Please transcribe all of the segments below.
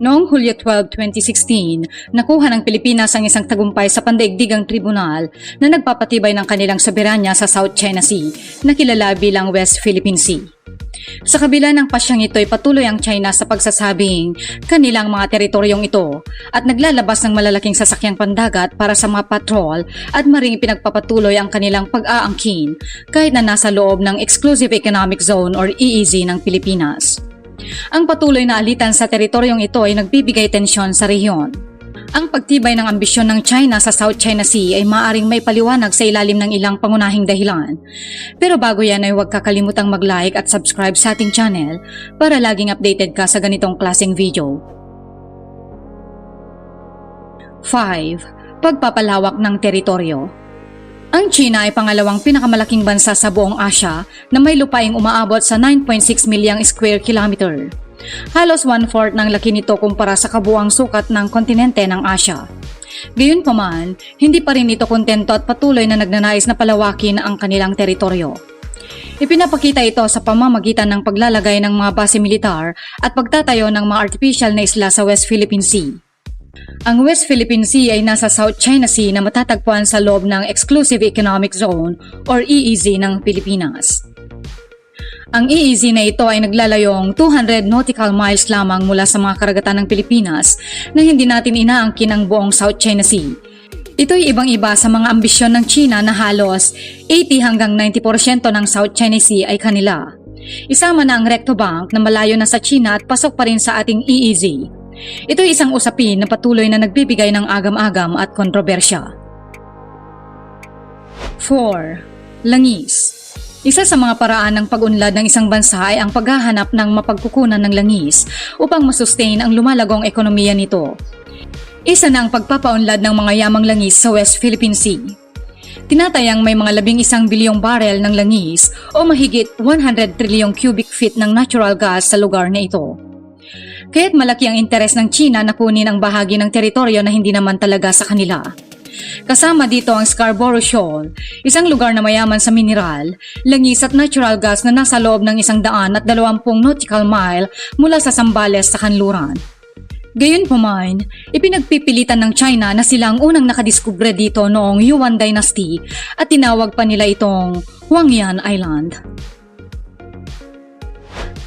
Noong Hulyo 12, 2016, nakuha ng Pilipinas ang isang tagumpay sa pandaigdigang tribunal na nagpapatibay ng kanilang soberanya sa South China Sea na kilala bilang West Philippine Sea. Sa kabila ng pasyang ito ay patuloy ang China sa pagsasabing kanilang mga teritoryong ito at naglalabas ng malalaking sasakyang pandagat para sa mga patrol at maring pinagpapatuloy ang kanilang pag-aangkin kahit na nasa loob ng Exclusive Economic Zone or EEZ ng Pilipinas. Ang patuloy na alitan sa teritoryong ito ay nagbibigay tensyon sa rehiyon. Ang pagtibay ng ambisyon ng China sa South China Sea ay maaring may paliwanag sa ilalim ng ilang pangunahing dahilan. Pero bago yan ay huwag kakalimutang mag-like at subscribe sa ating channel para laging updated ka sa ganitong klaseng video. 5. Pagpapalawak ng teritoryo ang China ay pangalawang pinakamalaking bansa sa buong Asya na may lupaing umaabot sa 9.6 milyang square kilometer. Halos one-fourth ng laki nito kumpara sa kabuang sukat ng kontinente ng Asya. Gayunpaman, hindi pa rin ito kontento at patuloy na nagnanais na palawakin ang kanilang teritoryo. Ipinapakita ito sa pamamagitan ng paglalagay ng mga base militar at pagtatayo ng mga artificial na isla sa West Philippine Sea. Ang West Philippine Sea ay nasa South China Sea na matatagpuan sa loob ng Exclusive Economic Zone or EEZ ng Pilipinas. Ang EEZ na ito ay naglalayong 200 nautical miles lamang mula sa mga karagatan ng Pilipinas na hindi natin inaangkin ang buong South China Sea. Ito'y ibang-iba sa mga ambisyon ng China na halos 80 hanggang 90% ng South China Sea ay kanila. Isama na ang Recto Bank na malayo na sa China at pasok pa rin sa ating EEZ. Ito ay isang usapin na patuloy na nagbibigay ng agam-agam at kontrobersya. 4. Langis isa sa mga paraan ng pag-unlad ng isang bansa ay ang paghahanap ng mapagkukunan ng langis upang masustain ang lumalagong ekonomiya nito. Isa na ang pagpapaunlad ng mga yamang langis sa West Philippine Sea. Tinatayang may mga labing isang bilyong barel ng langis o mahigit 100 trilyong cubic feet ng natural gas sa lugar na ito. Kaya't malaki ang interes ng China na kunin ang bahagi ng teritoryo na hindi naman talaga sa kanila. Kasama dito ang Scarborough Shoal, isang lugar na mayaman sa mineral, langis at natural gas na nasa loob ng isang daan at dalawampung nautical mile mula sa Sambales sa Kanluran. Gayunpaman, ipinagpipilitan ng China na sila ang unang nakadiskubre dito noong Yuan Dynasty at tinawag pa nila itong Huangyan Island.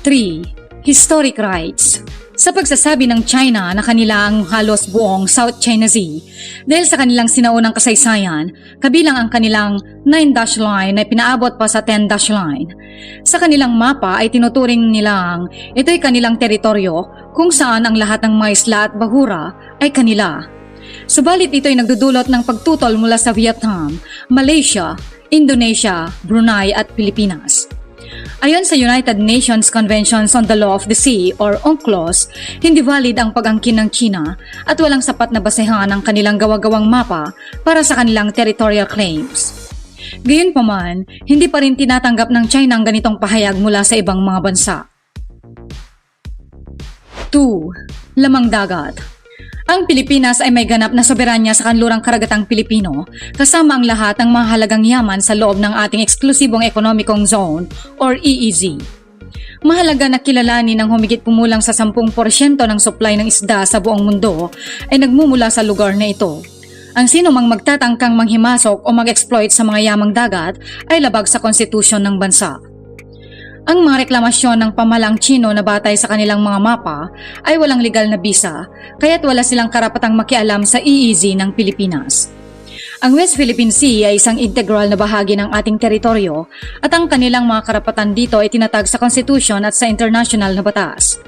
3. Historic Rights sa pagsasabi ng China na kanila ang halos buong South China Sea dahil sa kanilang sinaunang kasaysayan, kabilang ang kanilang 9-dash line na pinaabot pa sa 10-dash line. Sa kanilang mapa ay tinuturing nilang ito'y kanilang teritoryo kung saan ang lahat ng mga isla at bahura ay kanila. Subalit ito'y nagdudulot ng pagtutol mula sa Vietnam, Malaysia, Indonesia, Brunei at Pilipinas. Ayon sa United Nations Conventions on the Law of the Sea or UNCLOS, hindi valid ang pag-angkin ng China at walang sapat na basehan ang kanilang gawa-gawang mapa para sa kanilang territorial claims. Gayunpaman, hindi pa rin tinatanggap ng China ang ganitong pahayag mula sa ibang mga bansa. 2. Lamang dagat ang Pilipinas ay may ganap na soberanya sa kanlurang karagatang Pilipino, kasama ang lahat ng mahalagang yaman sa loob ng ating eksklusibong ekonomikong zone or EEZ. Mahalaga na kilalanin ng humigit pumulang sa 10% ng supply ng isda sa buong mundo ay nagmumula sa lugar na ito. Ang sino mang magtatangkang manghimasok o mag-exploit sa mga yamang dagat ay labag sa konstitusyon ng bansa. Ang mga reklamasyon ng pamalang Chino na batay sa kanilang mga mapa ay walang legal na bisa, kaya't wala silang karapatang makialam sa EEZ ng Pilipinas. Ang West Philippine Sea ay isang integral na bahagi ng ating teritoryo at ang kanilang mga karapatan dito ay tinatag sa konstitusyon at sa international na batas.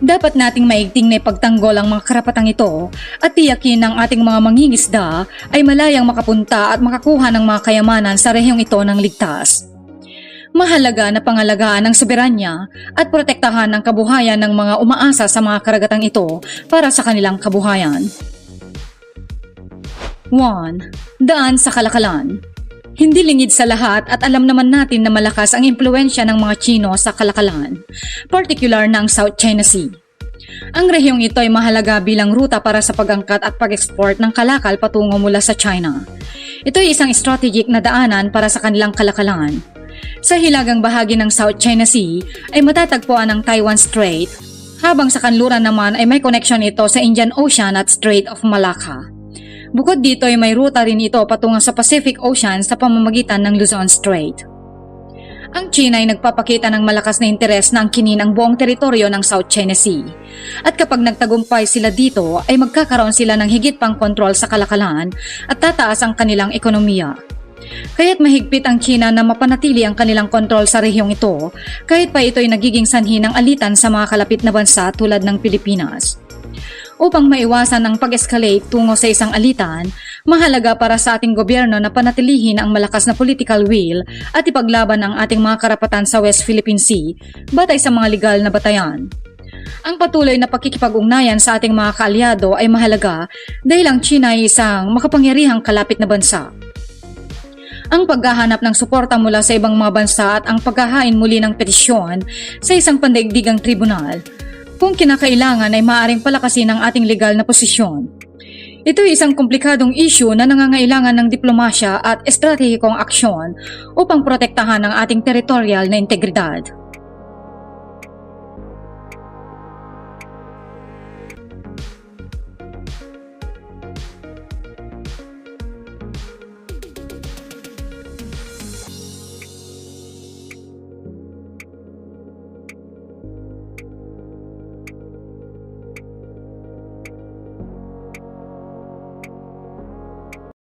Dapat nating maigting na ipagtanggol ang mga karapatang ito at tiyakin ng ating mga mangingisda ay malayang makapunta at makakuha ng mga kayamanan sa rehiyong ito ng ligtas mahalaga na pangalagaan ang soberanya at protektahan ang kabuhayan ng mga umaasa sa mga karagatang ito para sa kanilang kabuhayan. 1. Daan sa kalakalan hindi lingid sa lahat at alam naman natin na malakas ang impluensya ng mga Chino sa kalakalan, particular ang South China Sea. Ang rehiyong ito ay mahalaga bilang ruta para sa pag-angkat at pag-export ng kalakal patungo mula sa China. Ito ay isang strategic na daanan para sa kanilang kalakalan sa hilagang bahagi ng South China Sea ay matatagpuan ang Taiwan Strait, habang sa kanluran naman ay may connection ito sa Indian Ocean at Strait of Malacca. Bukod dito ay may ruta rin ito patungo sa Pacific Ocean sa pamamagitan ng Luzon Strait. Ang China ay nagpapakita ng malakas na interes na angkinin ang buong teritoryo ng South China Sea. At kapag nagtagumpay sila dito ay magkakaroon sila ng higit pang kontrol sa kalakalan at tataas ang kanilang ekonomiya. Kaya't mahigpit ang China na mapanatili ang kanilang kontrol sa rehiyong ito kahit pa ito ay nagiging sanhi ng alitan sa mga kalapit na bansa tulad ng Pilipinas. Upang maiwasan ang pag-escalate tungo sa isang alitan, mahalaga para sa ating gobyerno na panatilihin ang malakas na political will at ipaglaban ang ating mga karapatan sa West Philippine Sea batay sa mga legal na batayan. Ang patuloy na pakikipag-ugnayan sa ating mga kaalyado ay mahalaga dahil ang China ay isang makapangyarihang kalapit na bansa. Ang paghahanap ng suporta mula sa ibang mga bansa at ang paghahain muli ng petisyon sa isang pandaigdigang tribunal kung kinakailangan ay maaaring palakasin ang ating legal na posisyon. Ito ay isang komplikadong issue na nangangailangan ng diplomasya at estratehikong aksyon upang protektahan ang ating teritorial na integridad.